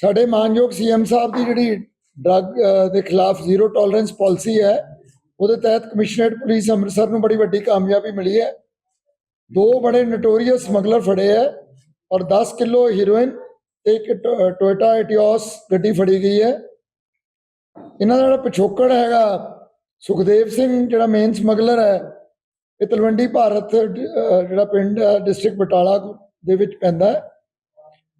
ਸਾਡੇ ਮਾਨਯੋਗ ਸੀਐਮ ਸਾਹਿਬ ਦੀ ਜਿਹੜੀ ਡਰੱਗ ਦੇ ਖਿਲਾਫ ਜ਼ੀਰੋ ਟੋਲਰੈਂਸ ਪਾਲਿਸੀ ਹੈ, ਉਹਦੇ ਤਹਿਤ ਕਮਿਸ਼ਨਰੇਟ ਪੁਲਿਸ ਅੰਮ੍ਰਿਤਸਰ ਨੂੰ ਬੜੀ ਵੱਡੀ ਕਾਮਯਾਬੀ ਮਿਲੀ ਹੈ। ਦੋ ਬੜੇ ਨਟੋਰੀਅਸ ਸਮਗਲਰ ਫੜੇ ਹੈ ਔਰ 10 ਕਿਲੋ ਹੀਰੋਇਨ ਤੇ ਇੱਕ ਟੋ- ਟੋਇਟਾ ਐਟੀਓਸ ਗੱਡੀ ਫੜੀ ਗਈ ਹੈ। ਇਹਨਾਂ ਦਾ ਜਿਹੜਾ ਪਿਛੋਕੜ ਹੈਗਾ, ਸੁਖਦੇਵ ਸਿੰਘ ਜਿਹੜਾ ਮੇਨ ਸਮਗਲਰ ਹੈ, ਇਹ ਤਲਵੰਡੀ ਭਾਰਤ ਜਿਹੜਾ ਪਿੰਡ ਹੈ ਡਿਸਟ੍ਰਿਕਟ ਬਟਾਲਾ ਦੇ ਵਿੱਚ ਪੈਂਦਾ ਹੈ।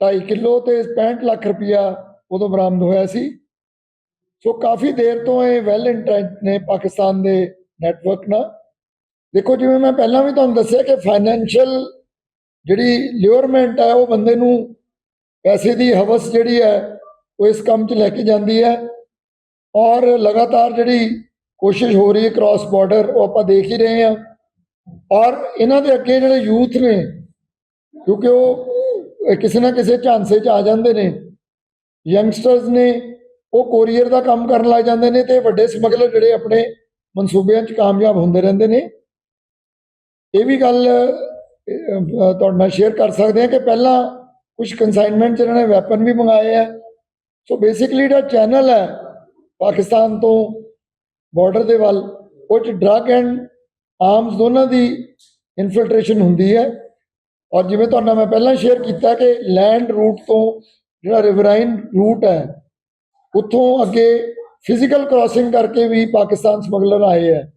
2.5 ਕਿਲੋ ਤੇ 65 ਲੱਖ ਰੁਪਇਆ ਉਦੋਂ ਬਰਾਮਦ ਹੋਇਆ ਸੀ। ਸੋ ਕਾਫੀ ਦੇਰ ਤੋਂ ਇਹ ਵੈਲ ਇੰਟੈਂਟ ਨੇ ਪਾਕਿਸਤਾਨ ਦੇ ਨੈਟਵਰਕ ਨਾਲ। ਦੇਖੋ, ਜਿਵੇਂ ਮੈਂ ਪਹਿਲਾਂ ਵੀ ਤੁਹਾਨੂੰ ਦੱਸਿਆ ਕਿ ਫਾਈਨੈਂਸ਼ੀਅਲ ਜਿਹੜੀ ਲਿਓਰਮੈਂਟ ਹੈ, ਉਹ ਬੰਦੇ ਨੂੰ ਪੈਸੇ ਦੀ ਹਵਸ ਜਿਹੜੀ ਹੈ, ਉਹ ਇਸ ਕੰਮ 'ਚ ਲੈ ਕੇ ਜਾਂਦੀ ਹੈ। ਔਰ ਲਗਾਤਾਰ ਜਿਹੜੀ ਕੋਸ਼ਿਸ਼ ਹੋ ਰਹੀ ਹੈ ਕ੍ਰਾਸ ਬਾਰਡਰ ਉਹ ਆਪਾਂ ਦੇਖ ਹੀ ਰਹੇ ਹਾਂ। ਔਰ ਇਹਨਾਂ ਦੇ ਅੱਗੇ ਜਿਹੜੇ ਯੂਥ ਨੇ, ਕਿਉਂਕਿ ਉਹ ਕਿਸੇ ਨਾ ਕਿਸੇ ਝਾਂਸੇ 'ਚ ਆ ਜਾਂਦੇ ਨੇ। ਯੰਗਸਟਰਸ ਨੇ ਉਹ ਕੋਰੀਅਰ ਦਾ ਕੰਮ ਕਰਨ ਲੱਗ ਜਾਂਦੇ ਨੇ ਤੇ ਵੱਡੇ ਸਮਗਲਰ ਜਿਹੜੇ ਆਪਣੇ ਮਨਸੂਬਿਆਂ 'ਚ ਕਾਮਯਾਬ ਹੁੰਦੇ ਰਹਿੰਦੇ ਨੇ। ਇਹ ਵੀ ਗੱਲ ਤੁਹਾਡੇ ਨਾਲ ਸ਼ੇਅਰ ਕਰ ਸਕਦੇ ਹਾਂ ਕਿ ਪਹਿਲਾਂ ਕੁਝ ਕਨਸਾਈਨਮੈਂਟ 'ਚ ਇਹਨਾਂ ਨੇ ਵੈਪਨ ਵੀ ਮੰਗਾਏ ਆ। ਸੋ ਬੇਸਿਕਲੀ ਜਿਹੜਾ ਚੈਨਲ ਹੈ ਪਾਕਿਸਤਾਨ ਤੋਂ ਬਾਰਡਰ ਦੇ ਵੱਲ, ਉਹ 'ਚ ਡਰੱਗ ਐਂਡ ਆਰਮਸ ਦੋਨਾਂ ਦੀ ਇਨਫਿਲਟ੍ਰੇਸ਼ਨ ਹੁੰਦੀ ਹੈ। ਔਰ ਜਿਵੇਂ ਤੁਹਾਨੂੰ ਮੈਂ ਪਹਿਲਾਂ ਸ਼ੇਅਰ ਕੀਤਾ ਕਿ ਲੈਂਡ ਰੂਟ ਤੋਂ ਜਿਹੜਾ ਰਿਵਰਾਈਨ ਰੂਟ ਹੈ ਉੱਥੋਂ ਅੱਗੇ ਫਿਜ਼ੀਕਲ ਕ੍ਰਾਸਿੰਗ ਕਰਕੇ ਵੀ ਪਾਕਿਸਤਾਨ ਸਮਗਲਰ ਆਏ ਹੈ।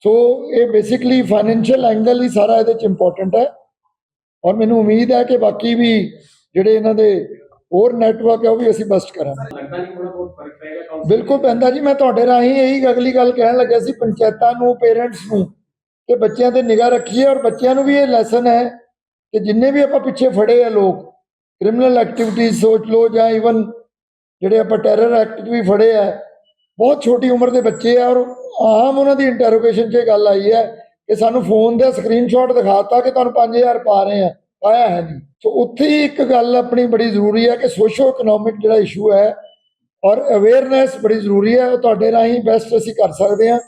ਸੋ ਇਹ ਬੇਸਿਕਲੀ ਫਾਈਨੈਂਸ਼ੀਅਲ ਐਂਗਲ ਹੀ ਸਾਰਾ ਇਹਦੇ ਚ ਇੰਪੋਰਟੈਂਟ ਹੈ। ਔਰ ਮੈਨੂੰ ਉਮੀਦ ਹੈ ਕਿ ਬਾਕੀ ਵੀ ਜਿਹੜੇ ਇਹਨਾਂ ਦੇ ਹੋਰ ਨੈਟਵਰਕ ਹੈ ਉਹ ਵੀ ਅਸੀਂ ਬਸਟ ਕਰਾਂਗੇ। ਲੱਗਦਾ ਨਹੀਂ ਥੋੜਾ ਬਹੁਤ ਫ਼ਰਕ ਪਏਗਾ ਕਾਉਂਸਲਿੰਗ ਬਿਲਕੁਲ ਪੈਂਦਾ ਜੀ ਮੈਂ ਤੁਹਾਡੇ ਰਾਹੀਂ ਇਹੀ ਅਗਲੀ ਗੱਲ ਕਹਿਣ ਲੱਗਿਆ ਸੀ ਪੰਚਾਇਤਾਂ ਨੂੰ ਪੇਰੈਂਟਸ ਨੂੰ ਕਿ ਬੱਚਿਆਂ ਤੇ ਨਿਗਾਹ ਰੱਖੀਏ ਔਰ ਬੱਚਿਆਂ ਨੂੰ ਵੀ ਇਹ ਲੈਸਨ ਹੈ ਕਿ ਜਿੰਨੇ ਵੀ ਆਪਾਂ ਪਿੱਛੇ ਫੜੇ ਆ ਲੋਕ ਕ੍ਰਿਮੀਨਲ ਐਕਟੀਵਿਟੀਜ਼ ਸੋਚ ਲਓ ਜਾਂ ਇਵਨ ਜਿਹੜੇ ਆਪਾਂ ਟੈਰਰ ਐਕਟ ਵੀ ਫੜੇ ਆ, ਬਹੁਤ ਛੋਟੀ ਉਮਰ ਦੇ ਬੱਚੇ ਆ ਔਰ ਆਮ ਉਹਨਾਂ ਦੀ ਇੰਟਰੋਗੇਸ਼ਨ 'ਚ ਇਹ ਗੱਲ ਆਈ ਹੈ ਕਿ ਸਾਨੂੰ ਫੋਨ ਦਾ ਸਕਰੀਨਸ਼ਾਟ ਦਿਖਾਤਾ ਕਿ ਤੁਹਾਨੂੰ 5000 ਪਾ ਰਹੇ ਆ ਪਾਇਆ ਹੈ ਨਹੀਂ ਸੋ ਉੱਥੇ ਹੀ ਇੱਕ ਗੱਲ ਆਪਣੀ ਬੜੀ ਜ਼ਰੂਰੀ ਹੈ ਕਿ ਸੋਸ਼ੋ ਇਕਨੋਮਿਕ ਜਿਹੜਾ ਇਸ਼ੂ ਹੈ ਔਰ ਅਵੇਅਰਨੈਸ ਬੜੀ ਜ਼ਰੂਰੀ ਹੈ, ਉਹ ਤੁਹਾਡੇ ਰਾਹੀਂ ਬੈਸਟ ਅਸੀਂ ਕਰ ਸਕਦੇ ਹਾਂ।